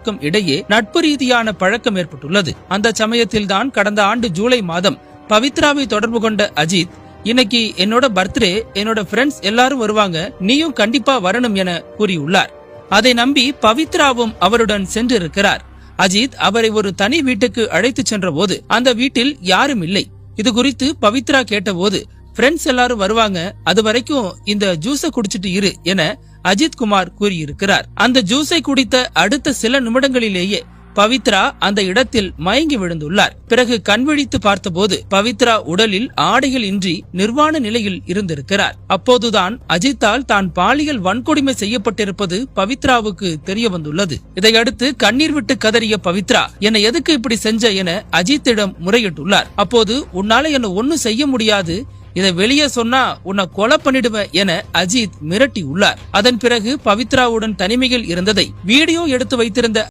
க்கும் இடையே நட்பு ரீதியான பழக்கம் ஏற்பட்டுள்ளது. அந்த சமயத்தில் தான் கடந்த ஆண்டு ஜூலை மாதம் பவித்ராவை தொடர்பு கொண்ட அஜித் இன்னைக்கு என்னோட பர்த்டே என்னோட ஃப்ரெண்ட்ஸ் எல்லாரும் வருவாங்க நீயும் கண்டிப்பா வரணும் என கூறியுள்ளார். அதை நம்பி பவித்ராவும் அவருடன் சென்றிருக்கிறார். அஜித் அவரை ஒரு தனி வீட்டுக்கு அழைத்து சென்ற போது அந்த வீட்டில் யாரும் இல்லை. இது குறித்து பவித்ரா கேட்டபோது ஃப்ரெண்ட்ஸ் எல்லாரும் வருவாங்க அது வரைக்கும் இந்த ஜூஸ குடிச்சிட்டு இரு என அஜித் குமார் கூறியிருக்கிறார். அந்த ஜூஸை குடித்த அடுத்த சில நிமிடங்களிலேயே பவித்ரா அந்த இடத்தில் மயங்கி விழுந்துள்ளார். பிறகு கண்விழித்து பார்த்தபோது பவித்ரா உடலில் ஆடைகள் இன்றி நிர்வாண நிலையில் இருந்திருக்கிறார். அப்போதுதான் அஜித்தால் தான் பாலியல் வன்கொடுமை செய்யப்பட்டிருப்பது பவித்ராவுக்கு தெரிய வந்துள்ளது இதையடுத்து கண்ணீர் விட்டு கதறிய பவித்ரா என்னை எதுக்கு இப்படி செஞ்ச? என அஜித்திடம் முறையிட்டுள்ளார். அப்போது உன்னால என்ன ஒன்னும் செய்ய முடியாது. இதை வெளியே சொன்னா உன்னை கொலை பண்ணிடுவேன் என அஜித் மிரட்டி உள்ளார் அதன் பிறகு பவித்ராவுடன் தனிமையில் இருந்ததை வீடியோ எடுத்து வைத்திருந்த